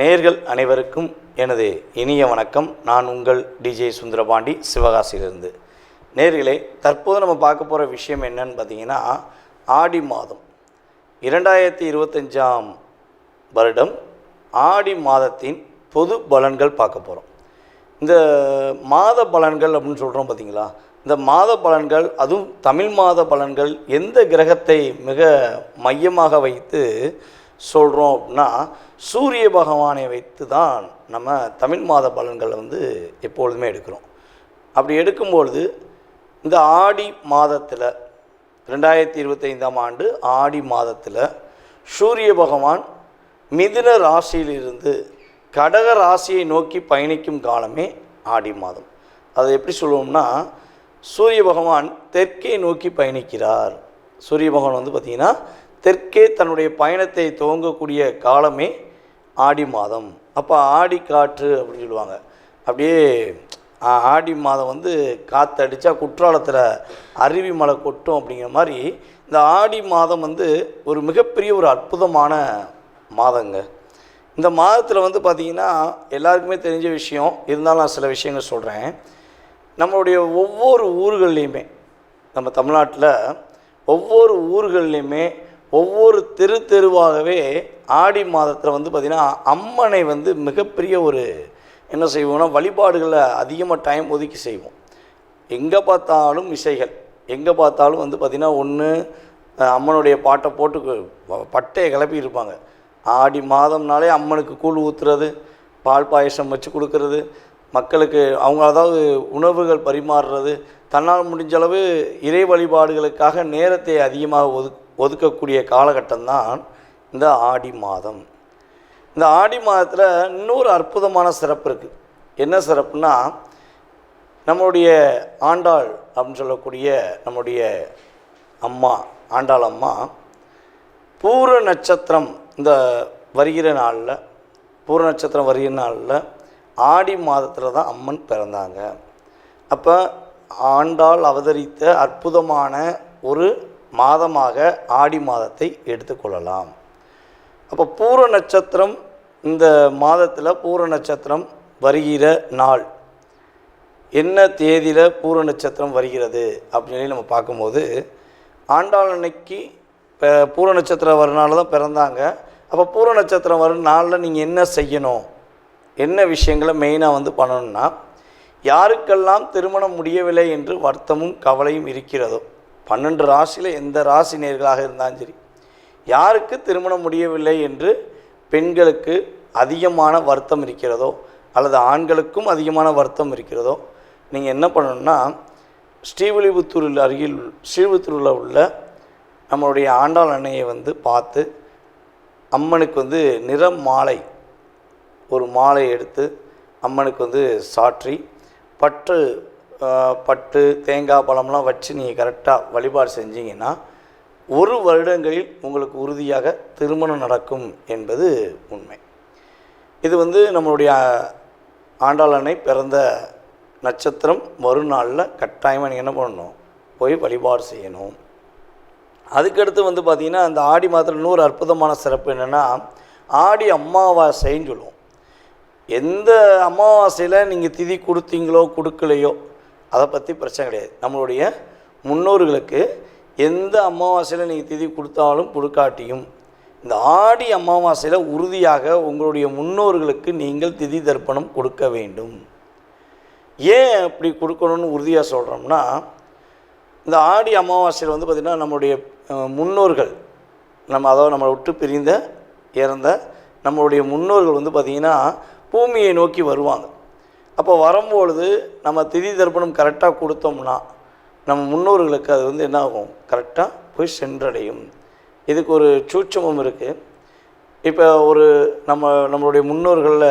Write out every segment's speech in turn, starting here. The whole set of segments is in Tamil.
நேர்கள் அனைவருக்கும் எனது இனிய வணக்கம். நான் உங்கள் டிஜே சுந்தரபாண்டி சிவகாசியிலிருந்து. நேர்களே தற்போது நம்ம பார்க்க போகிற விஷயம் என்னன்னு பார்த்தீங்கன்னா ஆடி மாதம். இரண்டாயிரத்தி இருபத்தஞ்சாம் வருடம் ஆடி மாதத்தின் பொது பலன்கள் பார்க்க போகிறோம் இந்த மாத பலன்கள் அப்படின்னு சொல்கிறோம் பார்த்தீங்களா இந்த மாத பலன்கள் அதுவும் தமிழ் மாத பலன்கள் எந்த கிரகத்தை மிக மையமாக வைத்து சொல்கிறோம் அப்படின்னா சூரிய பகவானை வைத்து தான் நம்ம தமிழ் மாத பலன்களை வந்து எப்பொழுதுமே எடுக்கிறோம். அப்படி எடுக்கும்பொழுது இந்த ஆடி மாதத்தில் ரெண்டாயிரத்தி இருபத்தைந்தாம் ஆண்டு ஆடி மாதத்தில் சூரிய பகவான் மிதுன ராசியிலிருந்து கடக ராசியை நோக்கி பயணிக்கும் காலமே ஆடி மாதம். அதை எப்படி சொல்லுவோம்னா சூரிய பகவான் தெற்கே நோக்கி பயணிக்கிறார். சூரிய பகவான் வந்து பார்த்திங்கன்னா தெற்கே தன்னுடைய பயணத்தை துவங்கக்கூடிய காலமே ஆடி மாதம். அப்போ ஆடி காற்று அப்படின்னு சொல்லுவாங்க. அப்படியே ஆடி மாதம் வந்து காற்றடிச்சா குற்றாலத்தில் அருவி மலை கொட்டும் அப்படிங்கிற மாதிரி இந்த ஆடி மாதம் வந்து ஒரு மிகப்பெரிய ஒரு அற்புதமான மாதங்க. இந்த மாதத்தில் வந்து பார்த்திங்கன்னா எல்லாருக்குமே தெரிஞ்ச விஷயம் இருந்தாலும் நான் சில விஷயங்கள் சொல்கிறேன் நம்மளுடைய ஒவ்வொரு ஊர்கள்லேயுமே நம்ம தமிழ்நாட்டில் ஒவ்வொரு ஊர்கள்லேயுமே ஒவ்வொரு தெரு தெருவாகவே ஆடி மாதத்தில் வந்து பார்த்திங்கன்னா அம்மனை வந்து மிகப்பெரிய ஒரு என்ன செய்வோம்னா வழிபாடுகளை அதிகமாக டைம் ஒதுக்கி செய்வோம். எங்கே பார்த்தாலும் இசைகள் எங்கே பார்த்தாலும் வந்து பார்த்திங்கன்னா ஒன்று அம்மனுடைய பாட்டை போட்டு பட்டையை கிளப்பி இருப்பாங்க. ஆடி மாதம்னாலே அம்மனுக்கு கூழ் ஊற்றுறது பால் பாயசம் வச்சு கொடுக்கறது மக்களுக்கு அவங்க அதாவது உணவுகள் பரிமாறுறது தன்னால் முடிஞ்சளவு இறை வழிபாடுகளுக்காக நேரத்தை அதிகமாக ஒது ஒதுக்கக்கூடிய காலகட்டம்தான் இந்த ஆடி மாதம். இந்த ஆடி மாதத்தில் இன்னொரு அற்புதமான சிறப்பு இருக்குது என்ன சிறப்புனா நம்மளுடைய ஆண்டாள் அப்படின்னு சொல்லக்கூடிய நம்முடைய அம்மா ஆண்டாள் அம்மா பூர நட்சத்திரம் இந்த வருகிற நாளில் பூர நட்சத்திரம் வருகிற நாளில் ஆடி மாதத்தில் தான் அம்மன் பிறந்தாங்க. அப்போ ஆண்டாள் அவதரித்த அற்புதமான ஒரு மாதமாக ஆடி மாதத்தை எடுத்துக்கொள்ளலாம் அப்போ பூர நட்சத்திரம் இந்த மாதத்தில் பூர நட்சத்திரம் வருகிற நாள். என்ன தேதியில் பூர நட்சத்திரம் வருகிறது அப்படின்னு சொல்லி நம்ம பார்க்கும்போது ஆண்டாள் அன்னைக்கு இப்போ பூர நட்சத்திரம் வரனால தான் பிறந்தாங்க. அப்போ பூர நட்சத்திரம் வரும் நாளில் நீங்கள் என்ன செய்யணும்? என்ன விஷயங்களை மெயினாக வந்து பண்ணணும்னா யாருக்கெல்லாம் திருமணம் முடியவில்லை என்று வருத்தமும் கவலையும் இருக்கிறதோ பன்னெண்டு ராசியில் எந்த ராசி நேர்களாக இருந்தாலும் சரி யாருக்கு திருமணம் முடியவில்லை என்று பெண்களுக்கு அதிகமான வருத்தம் இருக்கிறதோ அல்லது ஆண்களுக்கும் அதிகமான வருத்தம் இருக்கிறதோ நீங்கள் என்ன பண்ணணும்னா ஸ்ரீவில்லிபுத்தூரில் அருகில் ஸ்ரீவில்லிபுத்தூரில் உள்ள நம்மளுடைய ஆண்டாள் அன்னையை வந்து பார்த்து அம்மனுக்கு வந்து நிறம் மாலை ஒரு மாலை எடுத்து அம்மனுக்கு வந்து சாற்றி பட்டு பட்டு தேங்காய் பழம்லாம் வச்சு நீங்கள் கரெக்டாக வழிபாடு செஞ்சீங்கன்னா ஒரு வருடங்களில் உங்களுக்கு உறுதியாக திருமணம் நடக்கும் என்பது உண்மை. இது வந்து நம்மளுடைய ஆண்டாளனை பிறந்த நட்சத்திரம் மறுநாளில் கட்டாயமாக நீங்கள் என்ன பண்ணணும்? போய் வழிபாடு செய்யணும். அதுக்கடுத்து வந்து பார்த்திங்கன்னா அந்த ஆடி மாதத்தில் இன்னொரு அற்புதமான சிறப்பு என்னென்னா ஆடி அமாவாசைன்னு சொல்லுவோம். எந்த அமாவாசையில் நீங்கள் திதி கொடுத்தீங்களோ கொடுக்கலையோ அதை பற்றி பிரச்சனை கிடையாது. நம்மளுடைய முன்னோர்களுக்கு எந்த அமாவாசையில் நீங்கள் திதி கொடுத்தாலும் கொடுக்காட்டியும் இந்த ஆடி அமாவாசையில் உறுதியாக உங்களுடைய முன்னோர்களுக்கு நீங்கள் திதி தர்ப்பணம் கொடுக்க வேண்டும். ஏன் அப்படி கொடுக்கணும்னு உறுதியாக சொல்கிறோம்னா இந்த ஆடி அமாவாசையில் வந்து பார்த்திங்கன்னா நம்மளுடைய முன்னோர்கள் நம்ம அதாவது நம்மளை விட்டு பிரிந்த இறந்த நம்மளுடைய முன்னோர்கள் வந்து பார்த்திங்கன்னா பூமியை நோக்கி வருவாங்க. அப்போ வரும்பொழுது நம்ம திதி தர்ப்பணம் கரெக்டாக கொடுத்தோம்னா நம்ம முன்னோர்களுக்கு அது வந்து என்ன ஆகும்? கரெக்டாக போய் சென்றடையும். இதுக்கு ஒரு சூட்சமம் இருக்குது இப்போ ஒரு நம்ம நம்மளுடைய முன்னோர்களில்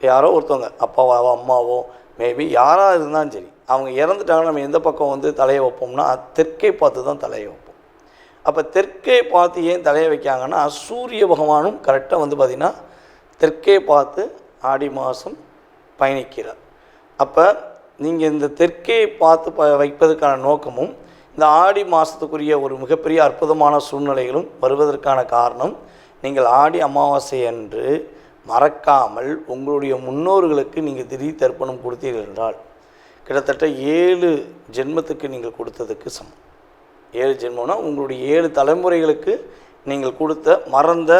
யாரோ ஒருத்தவங்க அப்பாவோ அம்மாவோ மேபி யாராக இருந்தாலும் சரி அவங்க இறந்துட்டாங்கன்னா நம்ம எந்த பக்கம் வந்து தலையை வைப்போம்னா தெற்கே பார்த்து தான் தலையை வைப்போம். அப்போ தெற்கே பார்த்து ஏன் தலையை வைக்காங்கன்னா சூரிய பகவானும் கரெக்டாக வந்து பார்த்திங்கன்னா தெற்கே பார்த்து ஆடி மாதம் பயணிக்கிறார். அப்போ நீங்கள் இந்த தெற்கே பார்த்து ப வைப்பதற்கான நோக்கமும் இந்த ஆடி மாதத்துக்குரிய ஒரு மிகப்பெரிய அற்புதமான சூழ்நிலைகளும் வருவதற்கான காரணம் நீங்கள் ஆடி அமாவாசை அன்று மறக்காமல் உங்களுடைய முன்னோர்களுக்கு நீங்கள் திடீர் தர்ப்பணம் கொடுத்தீர்கள் என்றால் கிட்டத்தட்ட ஏழு ஜென்மத்துக்கு நீங்கள் கொடுத்ததுக்கு சமம். ஏழு ஜென்மம்னா உங்களுடைய ஏழு தலைமுறைகளுக்கு நீங்கள் கொடுத்த மறந்த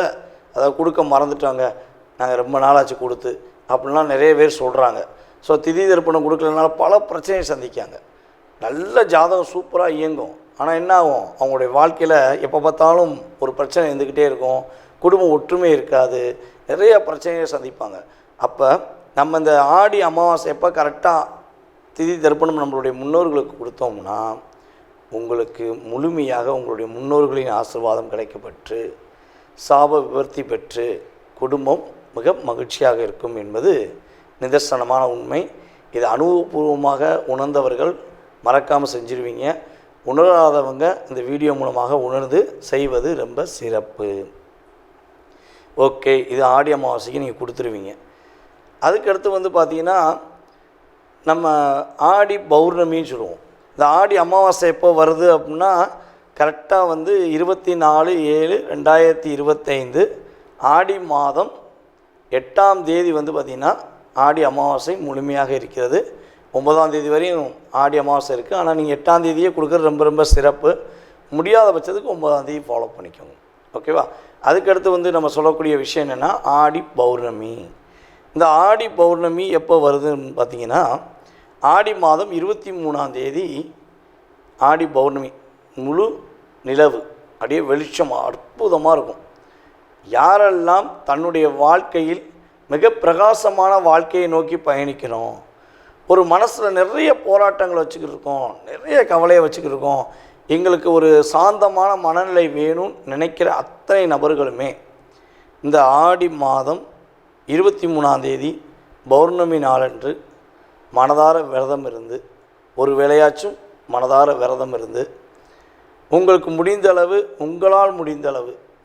அதாவது கொடுக்க மறந்துட்டாங்க நாங்கள் ரொம்ப நாளாச்சு கொடுத்து அப்படின்லாம் நிறைய பேர் சொல்கிறாங்க ஸோ திதி தர்ப்பணம் கொடுக்கலனால பல பிரச்சனையை சந்திக்காங்க. நல்ல ஜாதகம் சூப்பராக இயங்கும். ஆனால் என்ன ஆகும்? அவங்களுடைய வாழ்க்கையில் எப்போ பார்த்தாலும் ஒரு பிரச்சனை இருந்துக்கிட்டே இருக்கும். குடும்ப ஒற்றுமை இருக்காது. நிறைய பிரச்சனையை சந்திப்பாங்க. அப்போ நம்ம இந்த ஆடி அமாவாசை எப்போ கரெக்டாக திதி தர்ப்பணம் நம்மளுடைய முன்னோர்களுக்கு கொடுத்தோம்னா உங்களுக்கு முழுமையாக உங்களுடைய முன்னோர்களின் ஆசீர்வாதம் கிடைக்கப்பெற்று சாப விவர்த்தி பெற்று குடும்பம் மிக மகிழ்ச்சியாக இருக்கும் என்பது நிதர்சனமான உண்மை. இது அனுபவபூர்வமாக உணர்ந்தவர்கள் மறக்காமல் செஞ்சிருவீங்க. உணராதவங்க இந்த வீடியோ மூலமாக உணர்ந்து செய்வது ரொம்ப சிறப்பு. ஓகே இது ஆடி அமாவாசைக்கு நீங்கள் கொடுத்துருவீங்க. அதுக்கடுத்து வந்து பார்த்தீங்கன்னா நம்ம ஆடி பௌர்ணமின்னு சொல்லுவோம். இந்த ஆடி அமாவாசை எப்போ வருது அப்படின்னா கரெக்டாக வந்து இருபத்தி நாலு ஏழு ரெண்டாயிரத்தி இருபத்தைந்து ஆடி மாதம் எட்டாம் தேதி வந்து பார்த்திங்கன்னா ஆடி அமாவாசை முழுமையாக இருக்கிறது. ஒன்பதாம் தேதி வரையும் ஆடி அமாவாசை இருக்குது ஆனால் நீங்கள் எட்டாம் தேதியே கொடுக்குறது ரொம்ப ரொம்ப சிறப்பு. முடியாத பட்சத்துக்கு ஒன்பதாம் தேதி ஃபாலோ பண்ணிக்கோங்க. ஓகேவா அதுக்கடுத்து வந்து நம்ம சொல்லக்கூடிய விஷயம் என்னென்னா ஆடி பௌர்ணமி. இந்த ஆடி பௌர்ணமி எப்போ வருதுன்னு பார்த்தீங்கன்னா ஆடி மாதம் இருபத்தி மூணாம் தேதி ஆடி பௌர்ணமி முழு நிலவு. அப்படியே வெளிச்சம் அற்புதமாக இருக்கும். யாரெல்லாம் தன்னுடைய வாழ்க்கையில் மிக பிரகாசமான வாழ்க்கையை நோக்கி பயணிக்கிறோம் ஒரு மனசில் நிறைய போராட்டங்களை வச்சுக்கிட்டு இருக்கோம் நிறைய கவலையை வச்சுக்கிட்டு இருக்கோம் எங்களுக்கு ஒரு சாந்தமான மனநிலை வேணும்னு நினைக்கிற அத்தனை நபர்களுமே இந்த ஆடி மாதம் இருபத்தி மூணாந்தேதி பௌர்ணமி நாளன்று மனதார விரதம் இருந்து ஒரு வேளையாச்சும் மனதார விரதம் இருந்து உங்களுக்கு முடிந்த அளவு உங்களால் முடிந்தளவு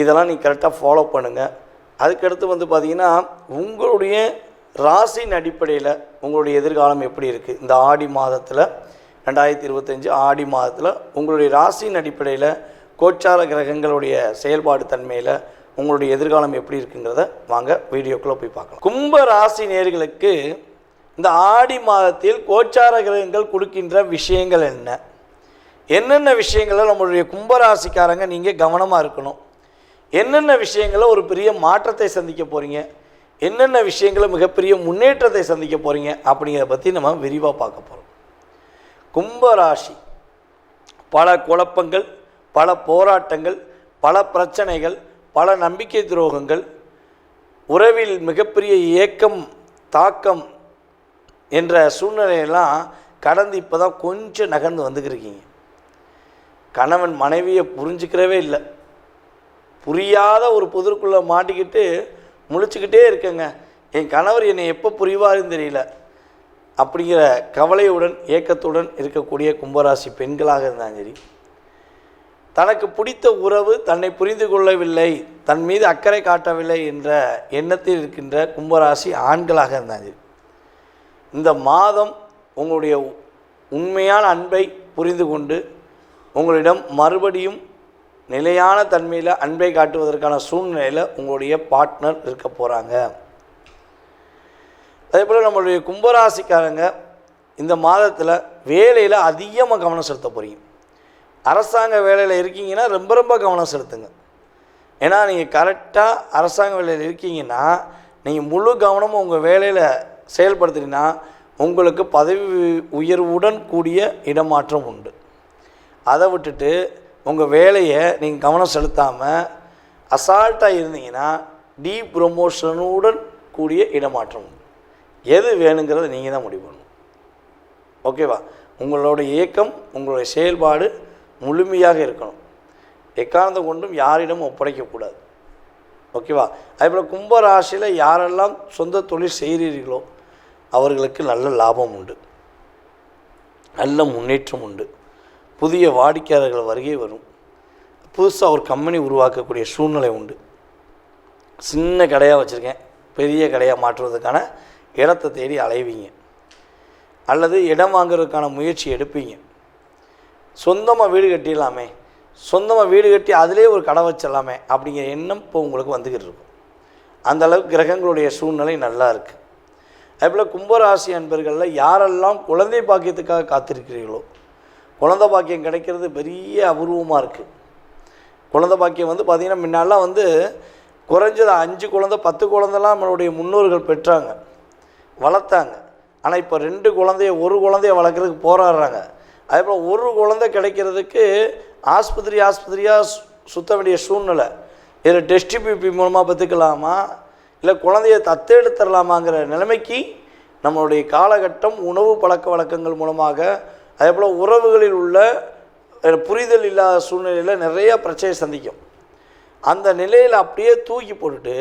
இதெல்லாம் நீ கரெக்டாக ஃபாலோ பண்ணுங்கள் அதுக்கடுத்து வந்து பார்த்திங்கன்னா உங்களுடைய ராசியின் அடிப்படையில் உங்களுடைய எதிர்காலம் எப்படி இருக்குது இந்த ஆடி மாதத்தில் ரெண்டாயிரத்தி இருபத்தஞ்சு ஆடி மாதத்தில் உங்களுடைய ராசியின் அடிப்படையில் கோச்சார கிரகங்களுடைய செயல்பாடு தன்மையில் உங்களுடைய எதிர்காலம் எப்படி இருக்குங்கிறத வாங்க வீடியோக்குள்ளே போய் பார்க்கலாம். கும்ப ராசி நேர்களுக்கு இந்த ஆடி மாதத்தில் கோச்சார கிரகங்கள் கொடுக்கின்ற விஷயங்கள் என்ன? என்னென்ன விஷயங்களை நம்மளுடைய கும்பராசிக்காரங்க நீங்கள் கவனமாக இருக்கணும்? என்னென்ன விஷயங்களில் ஒரு பெரிய மாற்றத்தை சந்திக்க போகிறீங்க என்னென்ன விஷயங்களை மிகப்பெரிய முன்னேற்றத்தை சந்திக்க போகிறீங்க அப்படிங்கிறத பற்றி நம்ம விரிவாக பார்க்க போகிறோம் கும்பராசி. பல குழப்பங்கள் பல போராட்டங்கள் பல பிரச்சனைகள் பல நம்பிக்கை துரோகங்கள் உறவில் மிகப்பெரிய ஏக்கம் தாக்கம் என்ற சூழ்நிலையெல்லாம் கடந்து இப்போ தான் கொஞ்சம் நகர்ந்து வந்துக்கிருக்கீங்க கணவன் மனைவியை புரிஞ்சுக்கிறவே இல்லை. புரியாத ஒரு புதிருக்குள்ளே மாட்டிக்கிட்டு முழிச்சுக்கிட்டே இருக்கேங்க. என் கணவர் என்னை எப்போ புரிவாருன்னு தெரியல. அப்படிங்கிற கவலையுடன் ஏக்கத்துடன் இருக்கக்கூடிய கும்பராசி பெண்களாக இருந்தாலும் சரி தனக்கு பிடித்த உறவு தன்னை புரிந்து கொள்ளவில்லை தன் மீது அக்கறை காட்டவில்லை என்ற எண்ணத்தில் இருக்கின்ற கும்பராசி ஆண்களாக இருந்தாங்க இந்த மாதம் உங்களுடைய உண்மையான அன்பை புரிந்து கொண்டு உங்களிடம் மறுபடியும் நிலையான தன்மையில் அன்பை காட்டுவதற்கான சூழ்நிலையில் உங்களுடைய பார்ட்னர் இருக்க போகிறாங்க அதே போல் நம்மளுடைய கும்பராசிக்காரங்க இந்த மாதத்தில் வேலையில் அதிகமாக கவனம் செலுத்த போகிறீங்க அரசாங்க வேலையில் இருக்கீங்கன்னா ரொம்ப ரொம்ப கவனம் செலுத்துங்க. ஏன்னா நீங்கள் கரெக்டாக அரசாங்க வேலையில் இருக்கீங்கன்னா நீங்கள் முழு கவனமும் உங்கள் வேலையில் செயல்படுத்துனீங்கன்னா உங்களுக்கு பதவி உயர்வுடன் கூடிய இடமாற்றம் உண்டு. அதை விட்டுட்டு உங்கள் வேலையை நீங்கள் கவனம் செலுத்தாமல் அசால்ட்டாக இருந்தீங்கன்னா டீ ப்ரொமோஷனுடன் கூடிய இடமாற்றம். உண்டு எது வேணுங்கிறத நீங்கள் தான் முடிவு பண்ணணும். ஓகேவா உங்களோட இயக்கம் உங்களுடைய செயல்பாடு முழுமையாக இருக்கணும். எக்காரணத்தை கொண்டும் யாரிடமும் ஒப்படைக்கக்கூடாது ஓகேவா அதேபோல் கும்பராசியில் யாரெல்லாம் சொந்த தொழில் செய்கிறீர்களோ அவர்களுக்கு நல்ல லாபம் உண்டு. நல்ல முன்னேற்றம் உண்டு. புதிய வாடிக்கையாளர்கள் வருகை வரும். புதுசாக ஒரு கம்பெனி உருவாக்கக்கூடிய சூழ்நிலை உண்டு. சின்ன கடையாக வச்சுருக்கேன். பெரிய கடையாக மாற்றுவதற்கான இடத்தை தேடி அலைவீங்க. அல்லது இடம் வாங்குறதுக்கான முயற்சி எடுப்பீங்க. சொந்தமாக வீடு கட்டிடலாமே. சொந்தமாக வீடு கட்டி அதிலே ஒரு கடை வச்சிடலாமே அப்படிங்கிற எண்ணம் இப்போ உங்களுக்கு வந்துக்கிட்டு இருக்கும். அந்த அளவுக்கு கிரகங்களுடைய சூழ்நிலை நல்லா இருக்குது அதே போல் கும்பராசி அன்பர்களில் யாரெல்லாம் குழந்தை பாக்கியத்துக்காக காத்திருக்கிறீர்களோ குழந்தை பாக்கியம் கிடைக்கிறது பெரிய அபூர்வமாக இருக்குது குழந்தை பாக்கியம் வந்து பார்த்திங்கன்னா முன்னாலாம் வந்து குறைஞ்சது அஞ்சு குழந்தை பத்து குழந்தைலாம் நம்மளுடைய முன்னோர்கள் பெற்றாங்க. வளர்த்தாங்க. ஆனால் இப்போ ரெண்டு குழந்தைய ஒரு குழந்தைய வளர்க்குறதுக்கு போராடுறாங்க. அதே போல் ஒரு குழந்தை கிடைக்கிறதுக்கு ஆஸ்பத்திரி ஆஸ்பத்திரியாக சு- சுத்த வேண்டிய சூழ்நிலை. இதில் டெஸ்ட் பிபி மூலமாக பார்த்துக்கலாமா இல்லை குழந்தைய தத்தெடுத்துடலாமாங்கிற நிலைமைக்கு நம்மளுடைய காலகட்டம் உணவு பழக்க வழக்கங்கள் மூலமாக அதே போல் உறவுகளில் உள்ள புரிதல் இல்லாத சூழ்நிலையில் நிறையா பிரச்சனை சந்திக்கும். அந்த நிலையில் அப்படியே தூக்கி போட்டுட்டு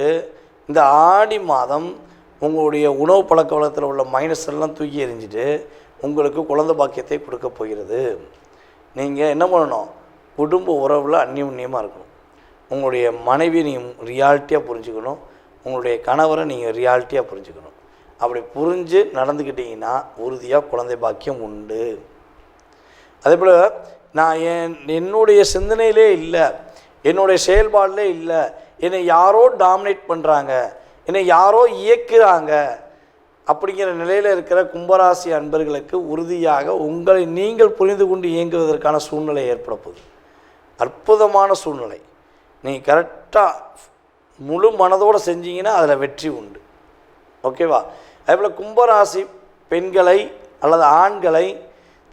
இந்த ஆடி மாதம் உங்களுடைய உணவு பழக்க வழக்கத்தில் உள்ள மைனஸ் எல்லாம் தூக்கி எறிஞ்சிட்டு உங்களுக்கு குழந்தை பாக்கியத்தை கொடுக்க போகிறது. நீங்கள் என்ன பண்ணணும்? குடும்ப உறவில் அந்நியுன்னியமாக இருக்கணும். உங்களுடைய மனைவி நீங்கள் ரியாலிட்டியாக புரிஞ்சுக்கணும். உங்களுடைய கணவரை நீங்கள் ரியாலிட்டியாக புரிஞ்சுக்கணும். அப்படி புரிஞ்சு நடந்துக்கிட்டிங்கன்னா உறுதியாக குழந்தை பாக்கியம் உண்டு. அதே போல் நான் என் என்னுடைய சிந்தனையிலே இல்லை. என்னுடைய செயல்பாடிலே இல்லை. என்னை யாரோ டாமினேட் பண்ணுறாங்க என்னை யாரோ இயக்குறாங்க. அப்படிங்கிற நிலையில் இருக்கிற கும்பராசி அன்பர்களுக்கு உறுதியாக உங்களை நீங்கள் புரிந்து கொண்டு இயங்குவதற்கான சூழ்நிலை ஏற்பட போகுது. அற்புதமான சூழ்நிலை. நீங்கள் கரெக்டாக முழு மனதோடு செஞ்சீங்கன்னா அதில் வெற்றி உண்டு. ஓகேவா அதேபோல் கும்பராசி பெண்களை அல்லது ஆண்களை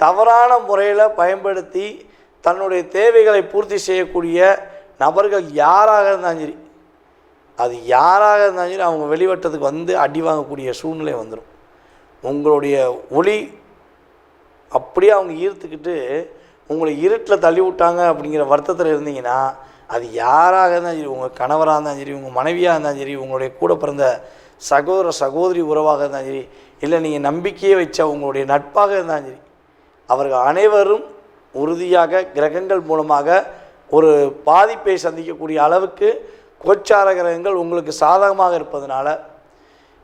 தவறான முறையில் பயன்படுத்தி தன்னுடைய தேவைகளை பூர்த்தி செய்யக்கூடிய நபர்கள் யாராக இருந்தாலும் சரி அது யாராக இருந்தாலும் சரி அவங்க வெளிவட்டத்துக்கு வந்து அடி வாங்கக்கூடிய சூழ்நிலை வந்துடும் உங்களுடைய ஒளி அப்படியே அவங்க ஈர்த்துக்கிட்டு உங்களை இருட்டில் தள்ளி விட்டாங்க அப்படிங்கிற வருத்தத்தில் இருந்தீங்கன்னா அது யாராக இருந்தாலும் சரி உங்கள் கணவராக இருந்தாலும் சரி உங்கள் மனைவியாக இருந்தாலும் சரி உங்களுடைய கூட பிறந்த சகோதர சகோதரி உறவாக இருந்தாலும் சரி இல்லை நீங்கள் நம்பிக்கையை வச்ச உங்களுடைய நட்பாக இருந்தாலும் சரி அவர்கள் அனைவரும் உறுதியாக கிரகங்கள் மூலமாக ஒரு பாதிப்பை சந்திக்கக்கூடிய அளவுக்கு கோச்சார கிரகங்கள் உங்களுக்கு சாதகமாக இருப்பதனால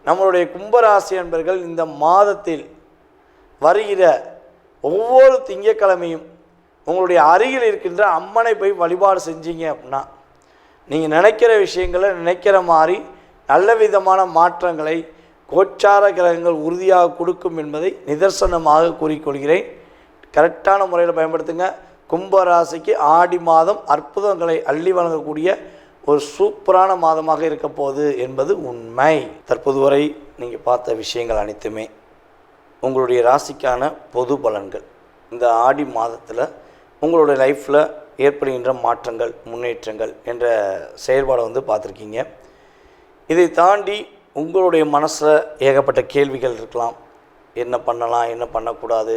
நம்மளுடைய கும்பராசி அன்பர்கள் இந்த மாதத்தில் வருகிற ஒவ்வொரு திங்கட்கிழமையும் உங்களுடைய அருகில் இருக்கின்ற அம்மனை போய் வழிபாடு செஞ்சீங்க அப்படின்னா நீங்கள் நினைக்கிற விஷயங்களை நினைக்கிற மாதிரி நல்ல விதமான மாற்றங்களை கோச்சார கிரகங்கள் உறுதியாக கொடுக்கும் என்பதை நிதர்சனமாக கூறிக்கொள்கிறேன். கரெக்டான முறையில் பயன்படுத்துங்க. கும்பராசிக்கு ஆடி மாதம் அற்புதங்களை அள்ளி வழங்கக்கூடிய ஒரு சூப்பரான மாதமாக இருக்க போகுது என்பது உண்மை. தற்போது வரை நீங்கள் பார்த்த விஷயங்கள் அனைத்துமே உங்களுடைய ராசிக்கான பொது பலன்கள். இந்த ஆடி மாதத்தில் உங்களுடைய லைஃப்பில் ஏற்படுகின்ற மாற்றங்கள் முன்னேற்றங்கள் என்ற செயல்பாடை வந்து பார்த்துருக்கீங்க. இதை தாண்டி உங்களுடைய மனசில் ஏகப்பட்ட கேள்விகள் இருக்கலாம். என்ன பண்ணலாம் என்ன பண்ணக்கூடாது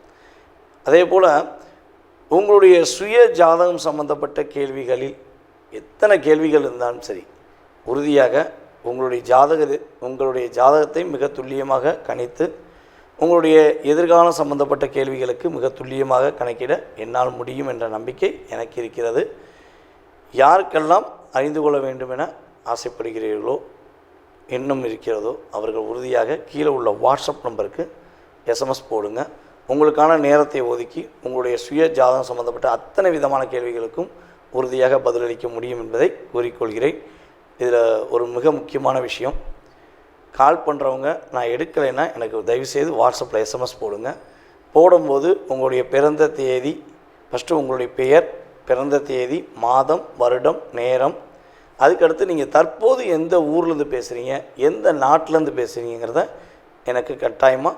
அதே போல் உங்களுடைய சுய ஜாதகம் சம்பந்தப்பட்ட கேள்விகளில் எத்தனை கேள்விகள் இருந்தாலும் சரி உறுதியாக உங்களுடைய ஜாதக உங்களுடைய ஜாதகத்தை மிக துல்லியமாக கணித்து உங்களுடைய எதிர்காலம் சம்பந்தப்பட்ட கேள்விகளுக்கு மிக துல்லியமாக கணக்கிட என்னால் முடியும் என்ற நம்பிக்கை எனக்கு இருக்கிறது. யாருக்கெல்லாம் அறிந்து கொள்ள வேண்டும் என ஆசைப்படுகிறீர்களோ இன்னும் இருக்கிறதோ அவர்கள் உறுதியாக கீழே உள்ள வாட்ஸ்அப் நம்பருக்கு எஸ்எம்எஸ் போடுங்க. உங்களுக்கான நேரத்தை ஒதுக்கி உங்களுடைய சுய ஜாதகம் சம்பந்தப்பட்ட அத்தனை விதமான கேள்விகளுக்கும் உறுதியாக பதிலளிக்க முடியும் என்பதை கூறிக்கொள்கிறேன். இதில் ஒரு மிக முக்கியமான விஷயம். கால் பண்ணுறவங்க நான் எடுக்கலைன்னா எனக்கு தயவுசெய்து வாட்ஸ்அப்பில் எஸ்எம்எஸ் போடுங்க. போடும்போது உங்களுடைய பிறந்த தேதி ஃபஸ்ட்டு உங்களுடைய பெயர் பிறந்த தேதி மாதம் வருடம் நேரம். அதுக்கடுத்து நீங்கள் தற்போது எந்த ஊர்லேருந்து பேசுகிறீங்க எந்த நாட்டிலேருந்து பேசுகிறீங்கிறத எனக்கு கட்டாயமாக